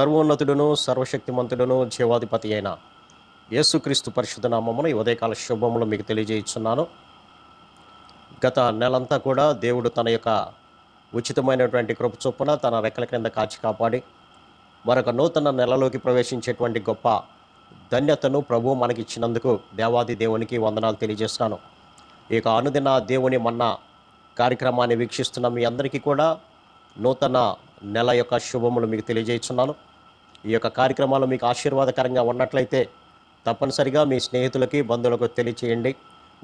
సర్వోన్నతుడును సర్వశక్తిమంతుడును జీవాధిపతి అయిన యేసుక్రీస్తు పరిశుద్ధ నామమును ఈ ఉదయకాల శుభములు మీకు తెలియజేస్తున్నాను గత నెలంతా కూడా దేవుడు తన యొక్క ఉచితమైనటువంటి కృప చొప్పున తన రెక్కల క్రింద కాచి కాపాడి మరొక నూతన నెలలోకి ప్రవేశించేటువంటి గొప్ప ధన్యతను ప్రభు మనకి ఇచ్చినందుకు దేవాది దేవునికి వందనాలు తెలియజేస్తున్నాను. ఈ యొక్క అనుదిన దేవుని మన్న కార్యక్రమాన్ని వీక్షిస్తున్న మీ అందరికీ కూడా నూతన నెల యొక్క శుభములు మీకు తెలియజేస్తున్నాను ఈ యొక్క కార్యక్రమాలు మీకు ఆశీర్వాదకరంగా ఉన్నట్లయితే తప్పనిసరిగా మీ స్నేహితులకి బంధువులకు తెలియచేయండి.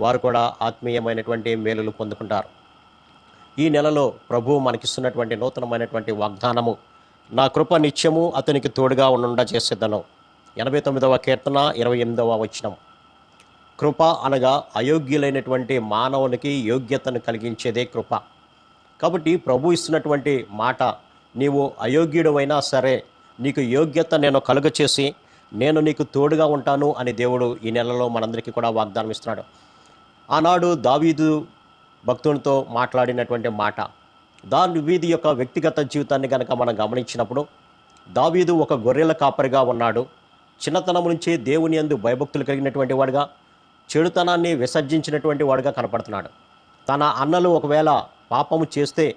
వారు కూడా ఆత్మీయమైనటువంటి మేలులు పొందుకుంటారు. ఈ నెలలో ప్రభు మనకిస్తున్నటువంటి నూతనమైనటువంటి వాగ్దానము నా కృప నిత్యము అతనికి తోడుగా ఉండ చేసేదను ఎనభై తొమ్మిదవ కీర్తన ఇరవై ఎనిమిదవ వచనం. కృప అనగా అయోగ్యులైనటువంటి మానవునికి యోగ్యతను కలిగించేదే కృప. కాబట్టి ప్రభు ఇస్తున్నటువంటి మాట నీవు అయోగ్యుడవైనా సరే నీకు యోగ్యత నేను కలుగచేసి నేను నీకు తోడుగా ఉంటాను అని దేవుడు ఈ నెలలో మనందరికీ కూడా వాగ్దానం ఇస్తున్నాడు. ఆనాడు దావీదు భక్తునితో మాట్లాడినటువంటి మాట దాని వీధి యొక్క వ్యక్తిగత జీవితాన్ని కనుక మనం గమనించినప్పుడు దావీదు ఒక గొర్రెల కాపరిగా ఉన్నాడు. చిన్నతనం నుంచి దేవుని యందు భయభక్తులు కలిగినటువంటి వాడుగా చెడుతనాన్ని విసర్జించినటువంటి వాడుగా కనపడుతున్నాడు. తన అన్నలు ఒకవేళ పాపము చేస్తే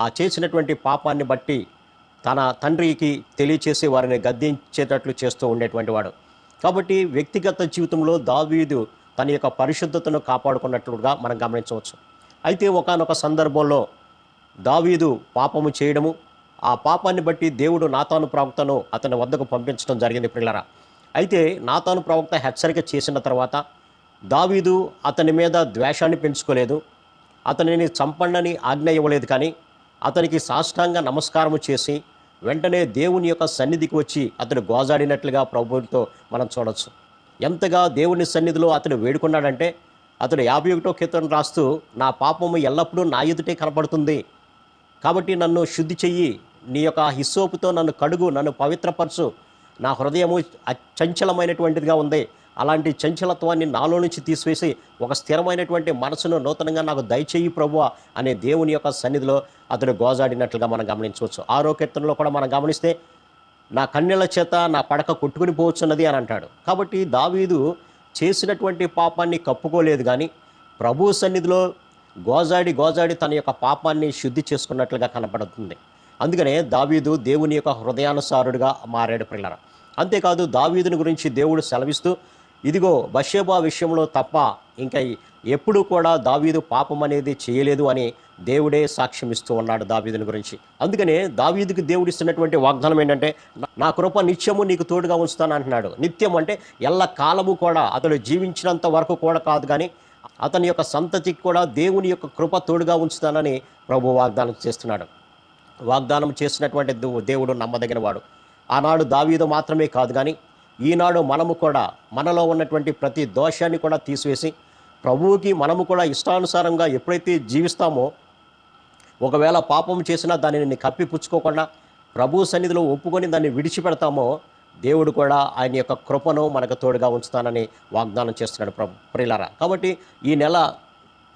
ఆ చేసినటువంటి పాపాన్ని బట్టి తన తండ్రికి తెలియచేసి వారిని గద్దించేటట్లు చేస్తూ ఉండేటువంటి వాడు. కాబట్టి వ్యక్తిగత జీవితంలో దావీదు తన యొక్క పరిశుద్ధతను కాపాడుకున్నట్లుగా మనం గమనించవచ్చు. అయితే ఒకానొక సందర్భంలో దావీదు పాపము చేయడము ఆ పాపాన్ని బట్టి దేవుడు నాతాను ప్రవక్తను అతని వద్దకు పంపించడం జరిగింది పిల్లరా అయితే నాతాను ప్రవక్త హెచ్చరిక చేసిన తర్వాత దావీదు అతని మీద ద్వేషాన్ని పెంచుకోలేదు. అతనిని చంపండని ఆజ్ఞ ఇవ్వలేదు కానీ అతనికి సాష్టాంగ నమస్కారము చేసి వెంటనే దేవుని యొక్క సన్నిధికి వచ్చి అతడు గోజాడినట్లుగా ప్రభువుతో మనం చూడొచ్చు. ఎంతగా దేవుని సన్నిధిలో అతడు వేడుకున్నాడంటే అతడు యాభై ఒకటో కీర్తన రాస్తూ నా పాపము ఎల్లప్పుడూ నా ఎదుటే కనపడుతుంది కాబట్టి నన్ను శుద్ధి చెయ్యి. నీ యొక్క హిస్సోపుతో నన్ను కడుగు నన్ను పవిత్రపరచు. నా హృదయము చంచలమైనటువంటిదిగా ఉంది. అలాంటి చంచలత్వాన్ని నాలో నుంచి తీసివేసి ఒక స్థిరమైనటువంటి మనసును నూతనంగా నాకు దయచేయి ప్రభు అనే దేవుని యొక్క సన్నిధిలో అతడు గోజాడినట్లుగా మనం గమనించవచ్చు. ఆరో కీర్తనలో కూడా మనం గమనిస్తే నా కన్నెల చేత నా పడక కొట్టుకుని పోవచ్చున్నది అని అంటాడు. కాబట్టి దావీదు చేసినటువంటి పాపాన్ని కప్పుకోలేదు కానీ ప్రభు సన్నిధిలో గోజాడి గోజాడి తన యొక్క పాపాన్ని శుద్ధి చేసుకున్నట్లుగా కనపడుతుంది. అందుకనే దావీదు దేవుని యొక్క హృదయానుసారుడిగా మారాడు పిల్లర అంతేకాదు దావీదుని గురించి దేవుడు సెలవిస్తూ ఇదిగో బషేబా విషయంలో తప్ప ఇంకా ఎప్పుడు కూడా దావీదు పాపం అనేది చేయలేదు అని దేవుడే సాక్ష్యం ఇస్తూ ఉన్నాడు దావీదుని గురించి. అందుకనే దావీదుకి దేవుడు ఇస్తున్నటువంటి వాగ్దానం ఏంటంటే నా కృప నిత్యము నీకు తోడుగా ఉంచుతాను అంటున్నాడు. నిత్యం అంటే ఎల్ల కాలము కూడా అతడు జీవించినంత వరకు కూడా కాదు కానీ అతని యొక్క సంతతికి కూడా దేవుని యొక్క కృప తోడుగా ఉంచుతానని ప్రభు వాగ్దానం చేస్తున్నాడు. వాగ్దానం చేసినటువంటి దేవుడు నమ్మదగిన వాడు ఆనాడు దావీదు మాత్రమే కాదు కానీ ఈనాడు మనము కూడా మనలో ఉన్నటువంటి ప్రతి దోషాన్ని కూడా తీసివేసి ప్రభువుకి మనము కూడా ఇష్టానుసారంగా ఎప్పుడైతే జీవిస్తామో ఒకవేళ పాపం చేసినా దానిని కప్పిపుచ్చుకోకుండా ప్రభు సన్నిధిలో ఒప్పుకొని దాన్ని విడిచిపెడతామో దేవుడు కూడా ఆయన యొక్క కృపను మనకు తోడుగా ఉంచుతానని వాగ్దానం చేస్తున్నాడు ప్రభు. ప్రియులారా కాబట్టి ఈ నెల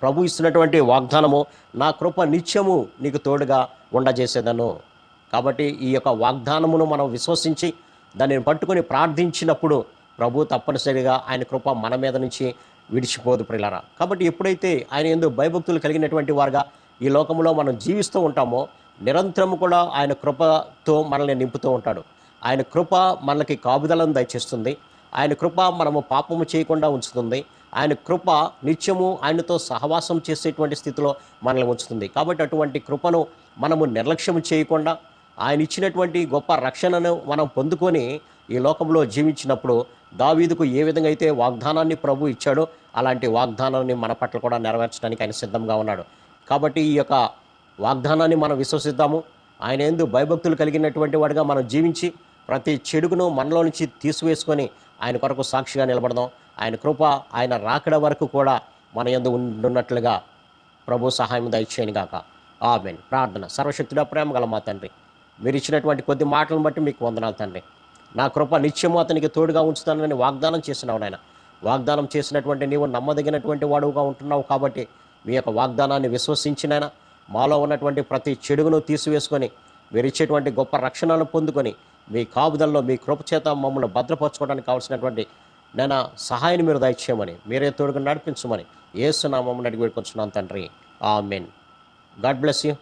ప్రభు ఇస్తున్నటువంటి వాగ్దానము నా కృప నిత్యము నీకు తోడుగా ఉండజేసేదను. కాబట్టి ఈ యొక్క వాగ్దానమును మనం విశ్వసించి దానిని పట్టుకొని ప్రార్థించినప్పుడు ప్రభు తప్పనిసరిగా ఆయన కృప మన మీద నుంచి విడిచిపోదు ప్రియులారా కాబట్టి ఎప్పుడైతే ఆయన ఎందుకు భయభక్తులు కలిగినటువంటి వారుగా ఈ లోకంలో మనం జీవిస్తూ ఉంటామో నిరంతరం కూడా ఆయన కృపతో మనల్ని నింపుతూ ఉంటాడు. ఆయన కృప మనకి కాపుదలను దయచేస్తుంది. ఆయన కృప మనము పాపము చేయకుండా ఉంచుతుంది. ఆయన కృప నిత్యము ఆయనతో సహవాసం చేసేటువంటి స్థితిలో మనల్ని ఉంచుతుంది. కాబట్టి అటువంటి కృపను మనము నిర్లక్ష్యం చేయకుండా ఆయన ఇచ్చినటువంటి గొప్ప రక్షణను మనం పొందుకొని ఈ లోకంలో జీవించినప్పుడు దావీదుకు ఏ విధంగా అయితే వాగ్దానాన్ని ప్రభు ఇచ్చాడో అలాంటి వాగ్దానాన్ని మన పట్ల కూడా నెరవేర్చడానికి ఆయన సిద్ధంగా ఉన్నాడు. కాబట్టి ఈ యొక్క వాగ్దానాన్ని మనం విశ్వసిద్దాము. ఆయన ఎందు భయభక్తులు కలిగినటువంటి వాడిగా మనం జీవించి ప్రతి చెడుకును మనలో నుంచి తీసివేసుకొని ఆయన కొరకు సాక్షిగా నిలబడదాం. ఆయన కృప ఆయన రాకడ వరకు కూడా మన ఎందు ఉండున్నట్లుగా ప్రభు సహాయం దయచేయను గాక. ఆమెన్. ప్రార్థన. సర్వశక్తుడ ప్రేమ గల మా తండ్రి. మీరు ఇచ్చినటువంటి కొద్ది మాటలను బట్టి మీకు వందనాలు తండ్రి. నా కృప నిత్యము అతనికి తోడుగా ఉంచుతానని వాగ్దానం చేసినావు నాయన. వాగ్దానం చేసినటువంటి నీవు నమ్మదగినటువంటి వాడుగా ఉంటున్నావు కాబట్టి మీ యొక్క వాగ్దానాన్ని విశ్వసించినైనా మాలో ఉన్నటువంటి ప్రతి చెడుగును తీసివేసుకొని మీరు ఇచ్చేటువంటి గొప్ప రక్షణను పొందుకొని మీ కాపుదల్లో మీ కృపచేత మమ్మల్ని భద్రపరచుకోవడానికి కావాల్సినటువంటి నేను సహాయాన్ని మీరు దయచేయమని మీరే తోడుగా నడిపించమని మమ్మల్ని అడిగి పెట్టుకొచ్చున్నాను తండ్రి. ఆ మెయిన్ గాడ్ బ్లెస్ యూ.